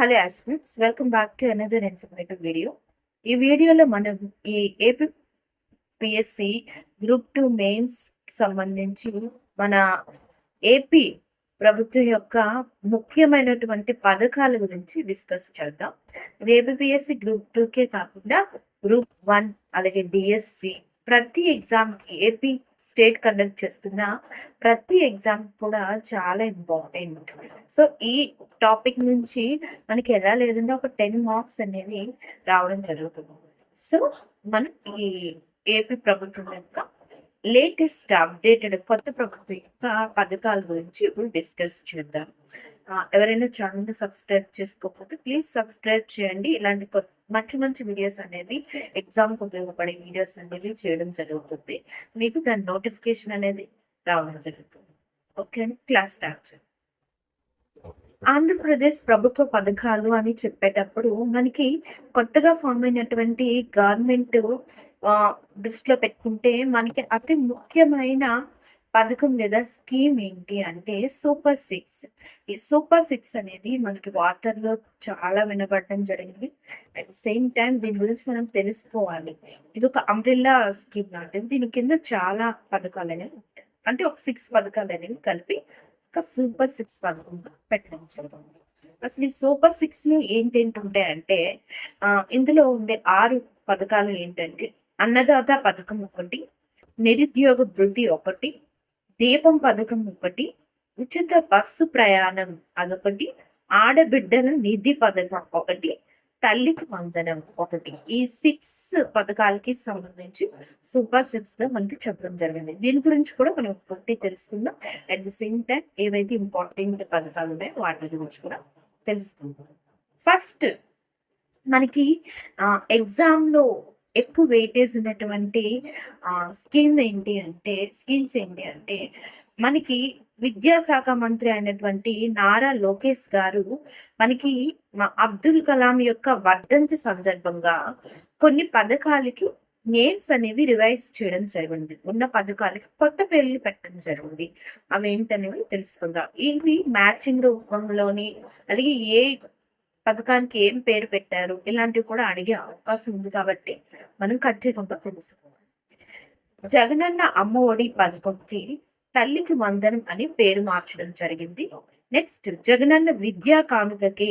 Hello ఆస్పిట్స్ welcome back to another informative video ఈ వీడియోలో మనం ఈ AP PSC group two mains సంబంధించి మన ఏపీ ప్రభుత్వం యొక్క ముఖ్యమైనటువంటి పథకాల గురించి డిస్కస్ చేద్దాం. ఇది ఏపీఎస్సి గ్రూప్ టూకే కాకుండా గ్రూప్ వన్ అలాగే డిఎస్సి ప్రతి ఎగ్జామ్కి ఏపీ స్టేట్ కండక్ట్ చేస్తున్న ప్రతి ఎగ్జామ్ కూడా చాలా ఇంపార్టెంట్ సో ఈ టాపిక్ నుంచి మనకి ఎలా లేదంటే ఒక టెన్ మార్క్స్ అనేవి రావడం జరుగుతుంది. సో మనం ఈ ఏపీ ప్రభుత్వం యొక్క లేటెస్ట్ అప్డేటెడ్ కొత్త ప్రభుత్వం యొక్క పథకాల గురించి ఇప్పుడు డిస్కస్ చేద్దాం. ఎవరైనా ఛానల్ని సబ్స్క్రైబ్ చేసుకోకపోతే ప్లీజ్ సబ్స్క్రైబ్ చేయండి. ఇలాంటి మంచి మంచి వీడియోస్ అనేవి ఎగ్జామ్కి ఉపయోగపడే వీడియోస్ అనేవి చేయడం జరుగుతుంది. మీకు దాని నోటిఫికేషన్ అనేది రావడం జరుగుతుంది. ఓకే అండి క్లాస్ స్టార్ట్ ఆంధ్రప్రదేశ్ ప్రభుత్వ పథకాలు అని చెప్పేటప్పుడు మనకి కొత్తగా ఫామ్ అయినటువంటి గవర్నమెంట్ దృష్టిలో పెట్టుకుంటే మనకి అతి ముఖ్యమైన పథకం లేదా స్కీమ్ ఏంటి అంటే సూపర్ సిక్స్. ఈ సూపర్ సిక్స్ అనేది మనకి వార్తల్లో చాలా వినబడడం జరిగింది. అట్ ద సేమ్ టైం దీని గురించి మనం తెలుసుకోవాలి. ఇది ఒక అంబ్రిల్లా స్కీమ్ లాంటిది. దీని కింద చాలా పథకాలు అనేవి ఉంటాయి. అంటే ఒక సిక్స్ పథకాలు అనేవి కలిపి ఒక సూపర్ సిక్స్ పథకంగా పెట్టడం జరుగుతుంది అసలు ఈ సూపర్ సిక్స్లో ఏంటేంటి ఉంటాయంటే ఇందులో ఉండే ఆరు పథకాలు ఏంటంటే అన్నదాత పథకం ఒకటి నిరుద్యోగ వృద్ధి ఒకటి దీపం పథకం ఒకటి ఉచిత బస్సు ప్రయాణం అదొకటి ఆడబిడ్డల నిధి పథకం ఒకటి తల్లికి వందనం ఒకటి. ఈ సిక్స్ పథకాలకి సంబంధించి సూపర్ సిక్స్గా మనకి చెప్పడం జరిగింది. దీని గురించి కూడా మనం ఒకటి తెలుసుకుందాం. అట్ ది సేమ్ టైం ఏవైతే ఇంపార్టెంట్ పథకాలు ఉన్నాయో వాటి గురించి కూడా తెలుసుకుందాం. ఫస్ట్ మనకి ఎగ్జామ్లో ఎక్కువ వెయిటేజ్ ఉన్నటువంటి స్కీమ్ ఏంటి అంటే స్కీమ్స్ ఏంటి అంటే మనకి విద్యాశాఖ మంత్రి అయినటువంటి నారా లోకేష్ గారు మనకి మా అబ్దుల్ కలాం యొక్క వర్ధంతి సందర్భంగా కొన్ని పథకాలకి నేమ్స్ అనేవి రివైజ్ చేయడం జరిగింది. ఉన్న పథకాలకి కొత్త పేర్లు పెట్టడం జరిగింది. అవి ఏంటనేవి తెలుసుకుందాం. ఇవి మ్యాచింగ్ రూపంలోని అలాగే ఏ పథకానికి ఏం పేరు పెట్టారు? ఇలాంటివి కూడా అడిగే అవకాశం ఉంది కాబట్టి మనం ఖచ్చితంగా తెలుసుకోవాలి. జగనన్న అమ్మ ఒడి పథకంకి తల్లికి వందనం అని పేరు మార్చడం జరిగింది. నెక్స్ట్ జగనన్న విద్యా కానుకకి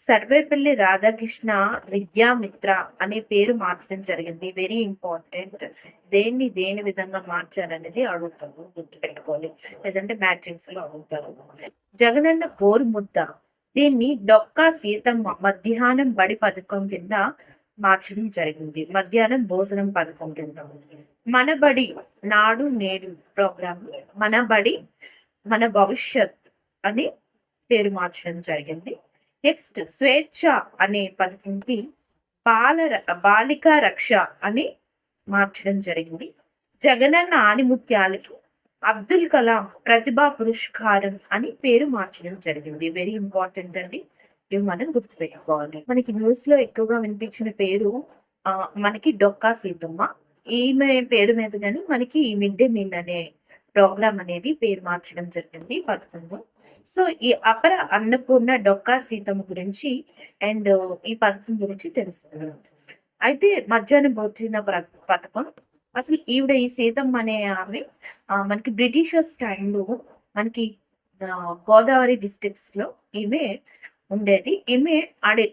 సర్వేపల్లి రాధాకృష్ణ విద్యామిత్ర అనే పేరు మార్చడం జరిగింది. వెరీ ఇంపార్టెంట్ దేన్ని దేని విధంగా మార్చారనేది అడుగుతారు గుర్తుపెట్టుకోవాలి లేదంటే మ్యాచింగ్స్లో అడుగుతారు జగనన్న గోరు ముద్ద దీన్ని డొక్కా సీతమ్మ మధ్యాహ్నం బడి పథకం కింద మార్చడం జరిగింది. మధ్యాహ్నం భోజనం పథకం కింద. మన బడి నాడు నేడు ప్రోగ్రామ్ మన బడి మన భవిష్యత్ అని పేరు మార్చడం జరిగింది. నెక్స్ట్ స్వేచ్ఛ అనే పథకంకి బాల బాలికా రక్ష అని మార్చడం జరిగింది. జగనన్న ఆనిముత్యాలకి అబ్దుల్ కలాం ప్రతిభా పురస్కారం అని పేరు మార్చడం జరిగింది. వెరీ ఇంపార్టెంట్ అండి. ఇవి మనం గుర్తుపెట్టుకోవాలి. మనకి న్యూస్లో ఎక్కువగా వినిపించిన పేరు ఆ, మనకి డొక్కా సీతమ్మ. ఈమె పేరు మీద కానీ మనకి ఈ మిడ్ డే మీల్ అనే ప్రోగ్రామ్ అనేది పేరు మార్చడం జరిగింది పథకంలో. సో ఈ అపర అన్నపూర్ణ డొక్కా సీతమ్మ గురించి అండ్ ఈ పథకం గురించి తెలుసుకున్నాం అయితే మధ్యాహ్నం భోజన పథకం అసలు ఈవిడ ఈ సీతమ్మ అనే ఆమె మనకి బ్రిటిషర్స్ టైంలో మనకి గోదావరి డిస్ట్రిక్ట్స్లో ఈమె ఉండేది. ఈమె ఆడే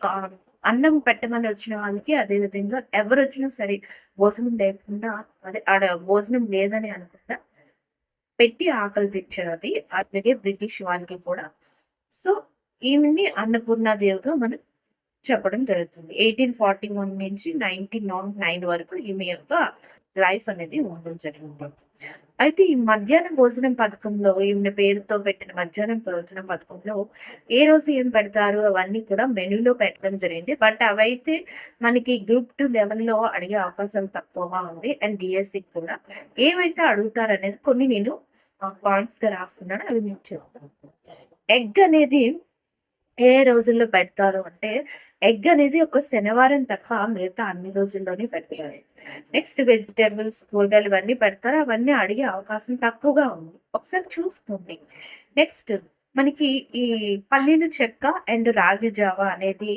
అన్నం పెట్టమని వచ్చిన వాళ్ళకి అదే విధంగా ఎవరు వచ్చినా సరే భోజనం లేకుండా అదే ఆడ భోజనం లేదని అనుకుంటా పెట్టి ఆకలి తెచ్చేది అలాగే బ్రిటిష్ వాళ్ళకి కూడా. సో ఈమెని అన్నపూర్ణాదేవిగా మనం చెప్పడం జరుగుతుంది. ఎయిటీన్ ఫార్టీ వన్ నుంచి నైన్టీన్ నైన్ వరకు ఈమె యొక్క లైఫ్ అనేది ఉండడం జరిగింది అయితే ఈ మధ్యాహ్న భోజనం పథకంలో ఈమె పేరుతో పెట్టిన మధ్యాహ్నం భోజనం పథకంలో ఏ రోజు ఏం పెడతారు అవన్నీ కూడా మెనూలో పెట్టడం జరిగింది. బట్ అవైతే మనకి గ్రూప్ టూ లెవెల్లో అడిగే అవకాశం తక్కువగా ఉంది. అండ్ డిఎస్సి కూడా. ఏవైతే అడుగుతారు అనేది కొన్ని నేను పాయింట్స్గా రాసుకున్నాను. అవి మీకు చెప్తాను. ఎగ్ అనేది ఏ రోజుల్లో పెడతారు అంటే ఎగ్ అనేది ఒక శనివారం తప్ప మిగతా అన్ని రోజుల్లోనే పెట్టాలి నెక్స్ట్ వెజిటేబుల్స్ కూరగాయలు ఇవన్నీ పెడతారు. అవన్నీ అడిగే అవకాశం తక్కువగా ఉంది. ఒకసారి చూసుకోండి. నెక్స్ట్ మనకి ఈ పల్లీలు చెక్క అండ్ రాగి జావా అనేది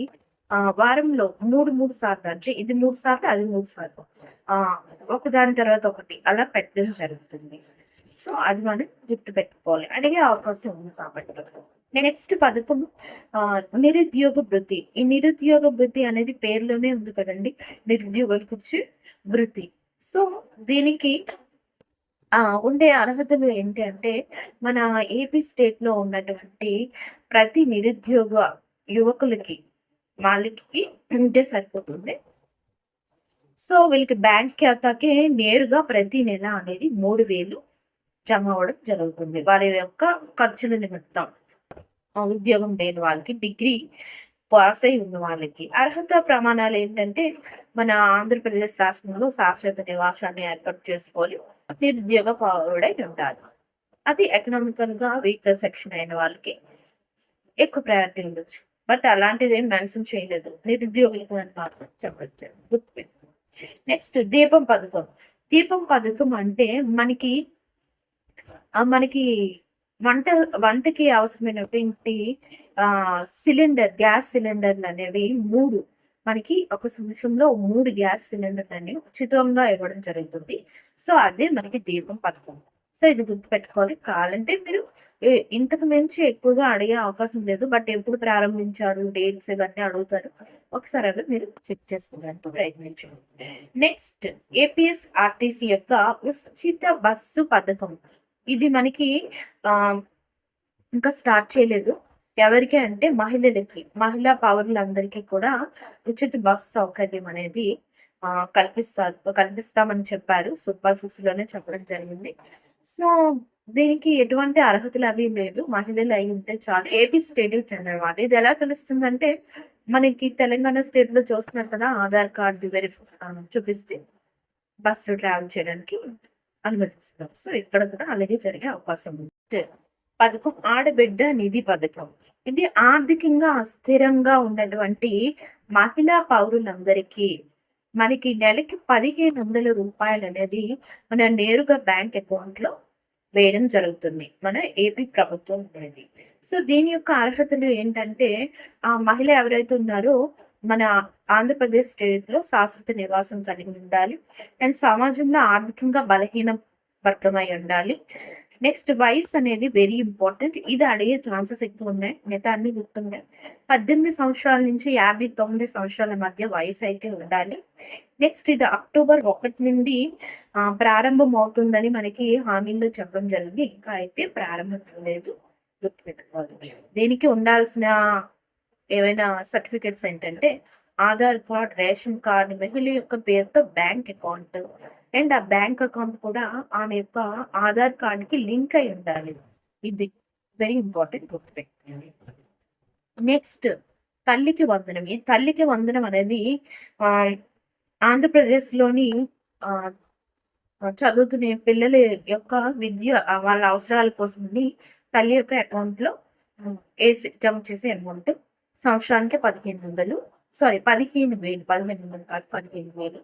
వారంలో మూడు మూడు సార్లు అంటే ఇది మూడు సార్లు అది మూడు సార్లు. ఒక ఒకదాని తర్వాత ఒకటి అలా పెట్టడం జరుగుతుంది. సో అది మనం గుర్తు పెట్టుకోవాలి అడిగే అవకాశం ఉంది కాబట్టి నెక్స్ట్ పథకం నిరుద్యోగ వృత్తి ఈ నిరుద్యోగ వృత్తి అనేది పేరులోనే ఉంది కదండి నిరుద్యోగ వచ్చే వృత్తి సో దీనికి ఆ! ఉండే అర్హతలు ఏంటి అంటే, మన ఏపీ స్టేట్‌లో ఉన్నటువంటి ప్రతి నిరుద్యోగ యువకులకి, వాళ్ళకి ఉంటే సరిపోతుంది. సో, వీళ్ళకి బ్యాంక్ ఖాతాకే నేరుగా ప్రతి నెల అనేది 3000 జమ అవ్వడం జరుగుతుంది. వారి యొక్క ఖర్చుల నిమిత్తం. ఉద్యోగం లేని వాళ్ళకి, డిగ్రీ పాస్ అయి ఉన్న వాళ్ళకి. అర్హత ప్రమాణాలు ఏంటంటే, మన ఆంధ్రప్రదేశ్ రాష్ట్రంలో శాశ్వత నివాసాన్ని ఏర్పాటు చేసుకోవాలి. నిరుద్యోగ పౌరుడై ఉండాలి. అది ఎకనామికల్‌గా వీకర్ సెక్షన్ అయిన వాళ్ళకి ఎక్కువ ప్రయారిటీ ఉండొచ్చు. బట్ అలాంటిది ఏం మెన్షన్ చేయలేదు. నిరుద్యోగులకు అని మాత్రం చెప్పచ్చు గుర్తుపెట్టుకోండి. నెక్స్ట్ దీపం పథకం. దీపం పథకం అంటే మనకి మనకి వంట వంటకి అవసరమైనటువంటి సిలిండర్ గ్యాస్ సిలిండర్లు అనేవి మూడు మనకి ఒక సంవత్సరంలో మూడు గ్యాస్ సిలిండర్‌లనేవి ఉచితంగా ఇవ్వడం జరుగుతుంది. సో, అదే మనకి దీపం పథకం. సో, ఇది గుర్తుపెట్టుకోవాలి. కావాలంటే మీరు ఇంతకు మించి ఎక్కువగా అడిగే అవకాశం లేదు. బట్ ఎప్పుడు ప్రారంభించారు, డేట్స్ ఇవన్నీ అడుగుతారు. ఒకసారి అవి మీరు చెక్ చేసుకోవడానికి ప్రయత్నించండి. నెక్స్ట్ ఏపీఎస్ఆర్టీసీ యొక్క ఉచిత బస్సు పథకం. ఇది మనకి ఇంకా స్టార్ట్ చేయలేదు. ఎవరికి అంటే మహిళలకి. మహిళా పౌరులందరికీ కూడా ఉచిత బస్ సౌకర్యం అనేది కల్పిస్తారు. కల్పిస్తామని చెప్పారు. సూపర్ సిక్స్‌లోనే చెప్పడం జరిగింది. సో, దీనికి ఎటువంటి అర్హతలు అవి లేదు. మహిళలు అయి ఉంటే చాలు. ఏపీ స్టేట్‌కి చెందినవాళ్ళు. ఇది ఎలా తెలుస్తుందంటే, మనకి తెలంగాణ స్టేట్లో చూస్తున్నారు కదా! ఆధార్ కార్డ్ వెరిఫై చూపిస్తే బస్సులో ట్రావెల్ చేయడానికి అనుమతిస్తారు. సో, ఇక్కడ కూడా అలాగే జరిగే అవకాశం ఉంది. పథకం ఆడబిడ్డ నిధి పథకం. ఇది ఆర్థికంగా అస్థిరంగా ఉన్నటువంటి మహిళా పౌరులందరికీ మనకి నెలకి పదిహేను వందల రూపాయలు అనేది మన నేరుగా బ్యాంక్ అకౌంట్‌లో వేయడం జరుగుతుంది. మన ఏపీ ప్రభుత్వం అనేది. సో, దీని యొక్క అర్హతలు ఏంటంటే, ఆ మహిళ ఎవరైతే ఉన్నారో మన ఆంధ్రప్రదేశ్ స్టేట్‌లో శాశ్వత నివాసం కలిగి ఉండాలి. అండ్ సమాజంలో ఆర్థికంగా బలహీన వర్గమై ఉండాలి. నెక్స్ట్ వయసు అనేది వెరీ ఇంపార్టెంట్. ఇది అడిగే ఛాన్సెస్ ఎక్కువ ఉన్నాయి మిగతా అన్ని గుర్తున్నాయి. 18 సంవత్సరాల నుంచి 59 సంవత్సరాల మధ్య వయసు అయితే ఉండాలి. నెక్స్ట్ ఇది అక్టోబర్ ఒకటి నుండి ప్రారంభం అవుతుందని మనకి హామీల్లో చెప్పడం జరిగింది. ఇంకా అయితే ప్రారంభం లేదు గుర్తుపెట్టుకోవాలి. దీనికి ఉండాల్సిన ఏవైనా సర్టిఫికేట్స్ ఏంటంటే, ఆధార్ కార్డ్, రేషన్ కార్డ్, మహిళ యొక్క పేరుతో బ్యాంక్ అకౌంట్ అండ్ ఆ బ్యాంక్ అకౌంట్ కూడా ఆమె యొక్క ఆధార్ కార్డ్‌కి లింక్ అయి ఉండాలి. ఇది వెరీ ఇంపార్టెంట్ గుర్తుపెట్టుకోండి. నెక్స్ట్ తల్లికి వందనం. ఈ తల్లికి వందనం అనేది ఆంధ్రప్రదేశ్‌లోని చదువుతునే పిల్లల యొక్క విద్య వాళ్ళ అవసరాల కోసమని తల్లి యొక్క అకౌంట్‌లో వేసి జమ చేసే అమౌంట్ సంవత్సరానికి 1500 సారీ 15000 1500 కాదు 15000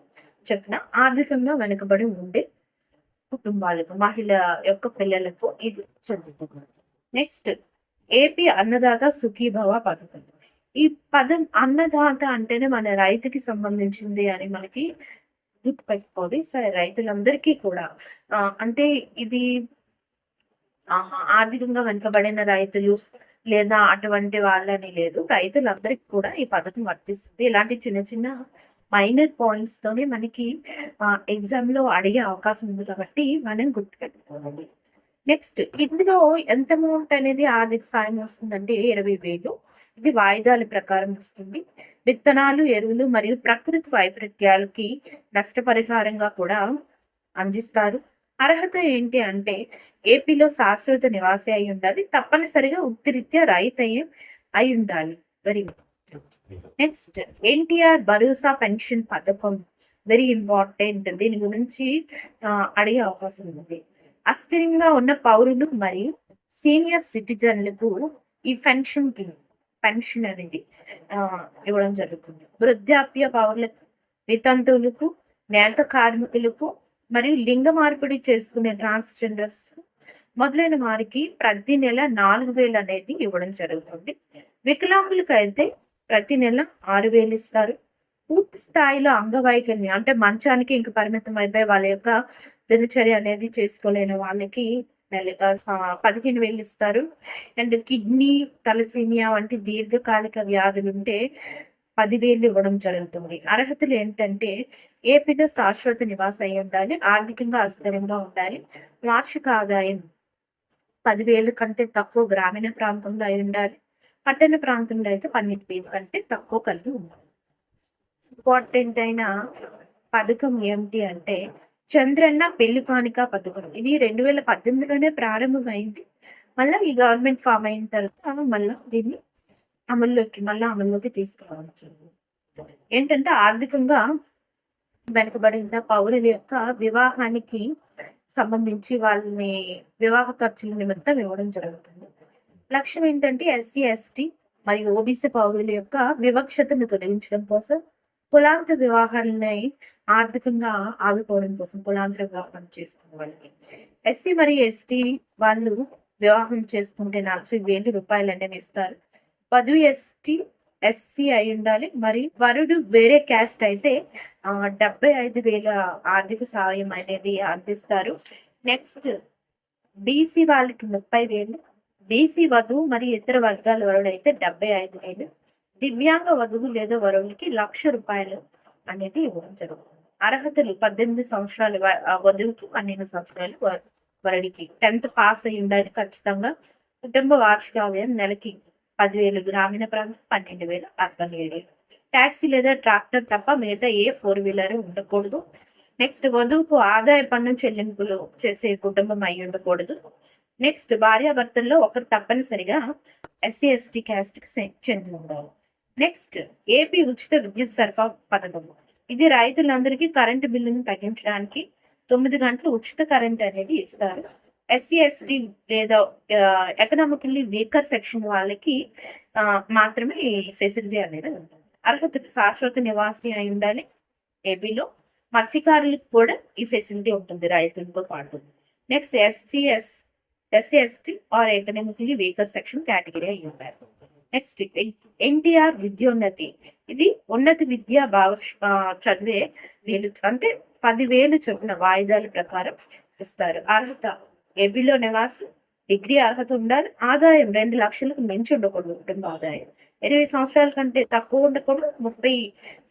చొప్పున ఆర్థికంగా వెనుకబడి ఉండే కుటుంబాలకు, మహిళ యొక్క పిల్లలకు ఇది చెందుతుంది. నెక్స్ట్ ఏపీ అన్నదాత సుఖీభవ పథకం. ఈ పదం అన్నదాత అంటేనే మన రైతుకి సంబంధించింది అని మనకి గుర్తుపెట్టుకోవాలి. సో, రైతులందరికీ కూడా అంటే ఇది ఆర్థికంగా వెనుకబడిన రైతులు లేదా అటువంటి వాళ్ళని లేదు. రైతులందరికి కూడా ఈ పథకం వర్తిస్తుంది. ఇలాంటి చిన్న చిన్న మైనర్ పాయింట్స్‌తోనే మనకి ఎగ్జామ్ ఎగ్జామ్‌లో అడిగే అవకాశం ఉంది కాబట్టి మనం గుర్తుపెట్టుకోవాలి. నెక్స్ట్ ఇందులో ఎంత అమౌంట్ అనేది ఆర్థిక సాయం వస్తుందంటే 20,000 ఇది వాయిదాల ప్రకారం వస్తుంది. విత్తనాలు, ఎరువులు మరియు ప్రకృతి వైపరీత్యాలకి నష్టపరిహారంగా కూడా అందిస్తారు. అర్హత ఏంటి అంటే, ఏపీలో శాశ్వత నివాసి అయి ఉండాలి. తప్పనిసరిగా వృత్తిరీత్యా రైతయ్యి అయి ఉండాలి. Very next NTR Bharosa pension పథకం. Very important. దీని గురించి అడిగే అవకాశం ఉంది. అస్థిరంగా ఉన్న పౌరులు మరియు సీనియర్ సిటిజన్‌లకు ఈ పెన్షన్‌కి పెన్షన్ అనేది ఇవ్వడం జరుగుతుంది. వృద్ధాప్య పౌరులకు, వితంతువులకు, నేత కార్మికులకు మరియు లింగ మార్పిడి చేసుకునే ట్రాన్స్జెండర్స్ మొదలైన వారికి ప్రతి నెల నాలుగు వేలు అనేది ఇవ్వడం జరుగుతుంది. వికలాంగులకు అయితే ప్రతి నెల ఆరు వేలు ఇస్తారు. పూర్తి స్థాయిలో అంగవైకల్యం అంటే మంచానికి ఇంక పరిమితం అయిపోయి వాళ్ళ యొక్క దినచర్య అనేది చేసుకోలేని వాళ్ళకి నెల పదిహేను వేలు ఇస్తారు. అండ్ కిడ్నీ తలసీమియా వంటి దీర్ఘకాలిక వ్యాధులు ఉంటే పదివేలు ఇవ్వడం జరుగుతుంది. అర్హతలు ఏంటంటే ఏపీలో శాశ్వత నివాసం అయి ఉండాలి ఆర్థికంగా అస్థిరంగా ఉండాలి. వార్షిక ఆదాయం పదివేలు కంటే తక్కువ గ్రామీణ ప్రాంతంలో అయి ఉండాలి. పట్టణ ప్రాంతంలో అయితే పన్నెండు వేలు కంటే తక్కువ కలిగి ఉండాలి. ఇంపార్టెంట్ అయిన పథకం ఏమిటి అంటే చంద్రన్న పెళ్ళి కానుక పథకం. ఇది రెండు వేల పద్దెనిమిదిలోనే ప్రారంభమైంది. మళ్ళీ ఈ గవర్నమెంట్ ఫామ్ అయిన తర్వాత మళ్ళీ దీన్ని అమల్లోకి మళ్ళీ అమల్లోకి తీసుకురావచ్చు. ఏంటంటే ఆర్థికంగా వెనుకబడిన పౌరుల యొక్క వివాహానికి సంబంధించి వాళ్ళని వివాహ ఖర్చుల నిమిత్తం ఇవ్వడం జరుగుతుంది. లక్ష్యం ఏంటంటే ఎస్సీ ఎస్టీ మరియు ఓబీసీ పౌరుల యొక్క వివక్షతను తొలగించడం కోసం కులాంత వివాహాలని ఆర్థికంగా ఆదుకోవడం కోసం కులాంతర వివాహం చేసుకునే వాళ్ళకి ఎస్సీ మరియు ఎస్టీ వాళ్ళు వివాహం చేసుకుంటే నలభై వేలు రూపాయలు అనేది ఇస్తారు. వధువు ఎస్టీ ఎస్సీ అయి ఉండాలి. మరి వరుడు వేరే క్యాస్ట్ అయితే డెబ్బై ఐదు వేల ఆర్థిక సహాయం అనేది అందిస్తారు. నెక్స్ట్ బీసీ వాళ్ళకి ముప్పై వేలు బీసీ వధువు మరియు ఇతర వర్గాల వరుడు అయితే డెబ్బై ఐదు వేలు దివ్యాంగ వధువు లేదా వరువులకి లక్ష రూపాయలు అనేది ఇవ్వడం జరుగుతుంది. అర్హతలు పద్దెనిమిది సంవత్సరాలు వధువుకి పన్నెండు సంవత్సరాలు వరుడికి. టెన్త్ పాస్ అయి ఉండాలి ఖచ్చితంగా. కుటుంబ వార్షిక ఆదాయం నెలకి పదివేలు గ్రామీణ ప్రాంతం పన్నెండు వేలు అర్బన్ ఏరియా. ట్యాక్సీ లేదా ట్రాక్టర్ తప్ప మిగతా ఏ ఫోర్ వీలర్ ఉండకూడదు. నెక్స్ట్ వధువుకు ఆదాయ పన్ను చెల్లింపులు చేసే కుటుంబం అయి ఉండకూడదు. నెక్స్ట్ భార్యాభర్తల్లో ఒకరు తప్పనిసరిగా ఎస్సీ ఎస్టీ క్యాస్ట్కి చెంది ఉండాలి. నెక్స్ట్ ఏపీ ఉచిత విద్యుత్ సరఫరా పథకం. ఇది రైతులందరికీ కరెంటు బిల్లును తగ్గించడానికి తొమ్మిది గంటలు ఉచిత కరెంట్ అనేది ఇస్తారు. ఎస్సీ ఎస్టీ లేదా ఎకనామికల్లీ వీకర్ సెక్షన్ వాళ్ళకి మాత్రమే ఈ ఫెసిలిటీ అనేది ఉంటుంది. అర్హత శాశ్వత నివాసి అయి ఉండాలి. ఏపీలో మత్స్యకారులకు కూడా ఈ ఫెసిలిటీ ఉంటుంది రైతులతో పాటు. Next SCS SC ST or economically weaker section category అయి ఉంటారు నెక్స్ట్ ఎన్టీఆర్ విద్యోన్నతి. ఇది ఉన్నత విద్య బాగా చదివే వీళ్ళు అంటే పదివేలు చొప్పున వాయిదాల ప్రకారం ఇస్తారు. అర్హత ఏపీలో నివాసం డిగ్రీ అర్హత ఉండాలి. ఆదాయం రెండు లక్షలకు మించి ఉండకూడదు కుటుంబ ఆదాయం. ఇరవై సంవత్సరాల కంటే తక్కువ ఉండకూడదు. ముప్పై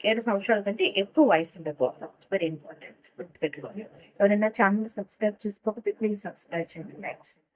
ఏడు సంవత్సరాల కంటే ఎక్కువ వయసు ఉండకూడదు. వెరీ ఇంపార్టెంట్ గుర్తుపెట్టుకోండి. ఎవరైనా ఛానల్ సబ్స్క్రైబ్ చేసుకోకపోతే ప్లీజ్ సబ్స్క్రైబ్ చేయండి. లైక్ చేయండి